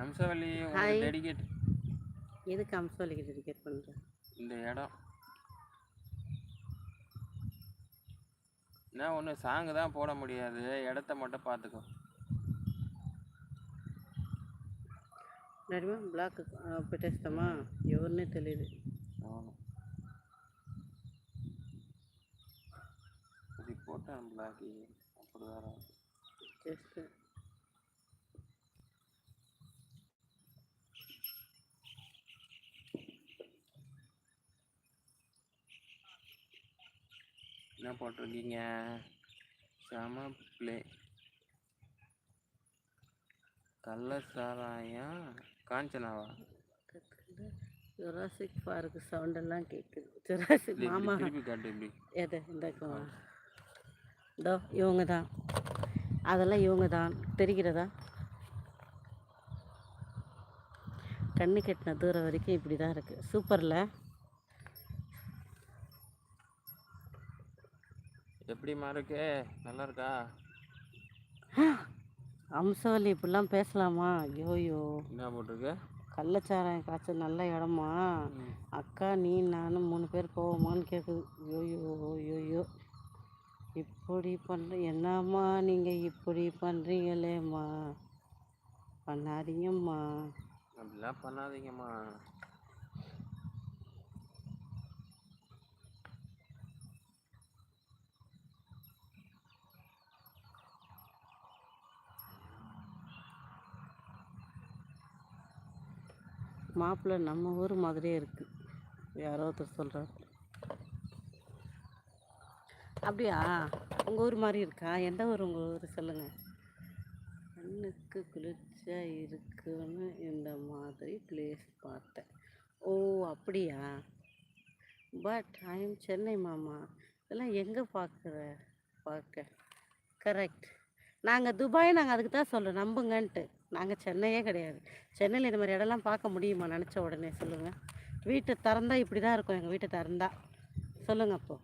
Amsavalli Hi. உங்களுக்கு dedicate எதுக்கு அம்சவல்லிக்கு dedicate பண்ணுறேன் இந்த இடம் என்ன ஒன்று சாங்கு தான் போட முடியாது இடத்த மட்டும் பார்த்துக்கோ నడిమే బ్లాక్ ఆ, పెట్టేస్తామా ఎవరిని తెలియదు అవును ఇది போட்டேன் பிளாக்கி அப்படி வேற என்ன போட்டிருக்கீங்க? செம ப்ளே கள்ள சாராயம் காஞ்சனாவா? ஜுராசிக் பார்க்கு சவுண்டெல்லாம் கேட்குது ஜுராசிக் மாமா. எது இந்த இதோ இவங்க தான் அதெல்லாம் இவங்க தான் தெரிகிறதா? கண்ணு கெட்டின தூரம் வரைக்கும் இப்படி தான் இருக்குது சூப்பரில்? எப்படிம்மா இருக்கு? நல்லா இருக்கா அம்சவல்லி இப்படிலாம் பேசலாமா? ஐயோயோ. என்ன போட்டிருக்கு? கள்ளச்சாராயம் காய்ச்சல் நல்ல இடமா. அக்கா நீ நானும் மூணு பேர் போவோமான்னு கேட்குது ஐயோயோ ஐயோயோ. இப்படி பண்ணுற என்னம்மா நீங்கள் இப்படி பண்ணுறீங்களேம்மா பண்ணாதீங்கம்மா. அப்படிலாம் பண்ணாதீங்கம்மா. மாப்பிள்ளை நம்ம ஊர் மாதிரியே இருக்குது யாரோ ஒருத்தர் சொல்கிறார் அப்படியா? உங்கள் ஊர் மாதிரி இருக்கா? எந்த ஊர் உங்கள் ஊர்? சொல்லுங்கள் கண்ணுக்கு குளிர்ச்சியாக இருக்குன்னு இந்த மாதிரி பிளேஸ் பார்த்தேன். ஓ அப்படியா? பட் ஐ சென்னை மாமா. இதெல்லாம் எங்கே பார்க்குற? பார்க்க. கரெக்ட் நாங்கள் துபாய் நாங்கள் அதுக்கு தான் சொல்கிறோம் நம்புங்கன்ட்டு. நாங்கள் சென்னையே கிடையாது. சென்னையில் இந்த மாதிரி இடம்லாம் பார்க்க முடியுமா? நினச்ச உடனே சொல்லுங்கள் வீட்டு திறந்தா இப்படி தான் இருக்கும். எங்கள் வீட்டு திறந்தா. சொல்லுங்கள் அப்போது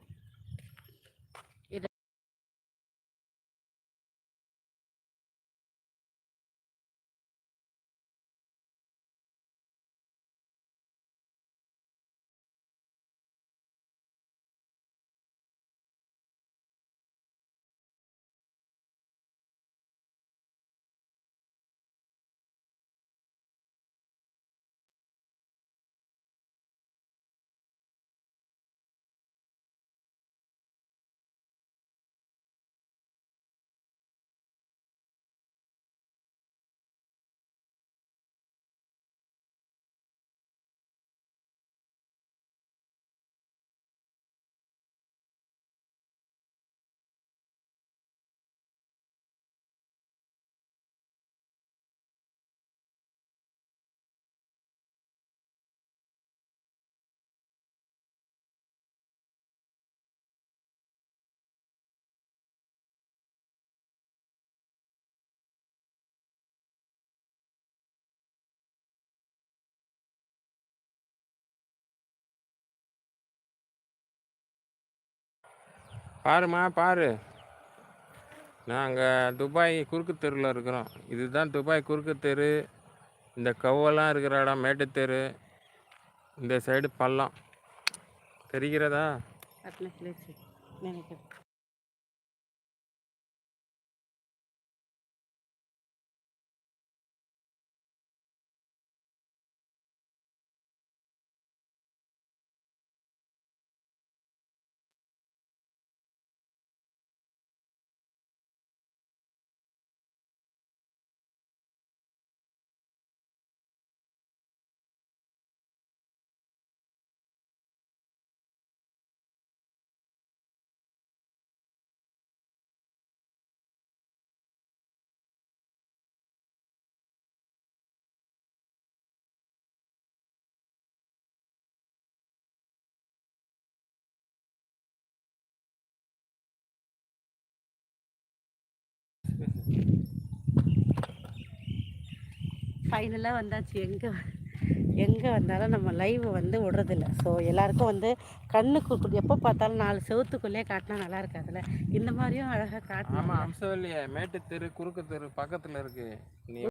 பாருமா பாரு. நாங்கள் துபாய் குறுக்கு தெருவில் இருக்கிறோம். இதுதான் துபாய் குறுக்கு தெரு. இந்த கவ்வெல்லாம் இருக்கிற இடம் மேட்டுத்தெரு இந்த சைடு பள்ளம். தெரிகிறதா? ஃபைனலாக வந்தாச்சு. எங்கே எங்கே வந்தாலும் நம்ம லைவ் வந்து விடுறதில்ல. ஸோ எல்லாருக்கும் வந்து கண்ணுக்கு எப்போ பார்த்தாலும் நாலு செவத்துக்குள்ளேயே காட்டினா நல்லா இருக்காதுல்ல? இந்த மாதிரியும் அழகாக காட்டணும் ஆமாம் அம்சவல்லியே மேட்டுத்தெரு குறுக்கு தெரு பக்கத்தில் இருக்குது நீ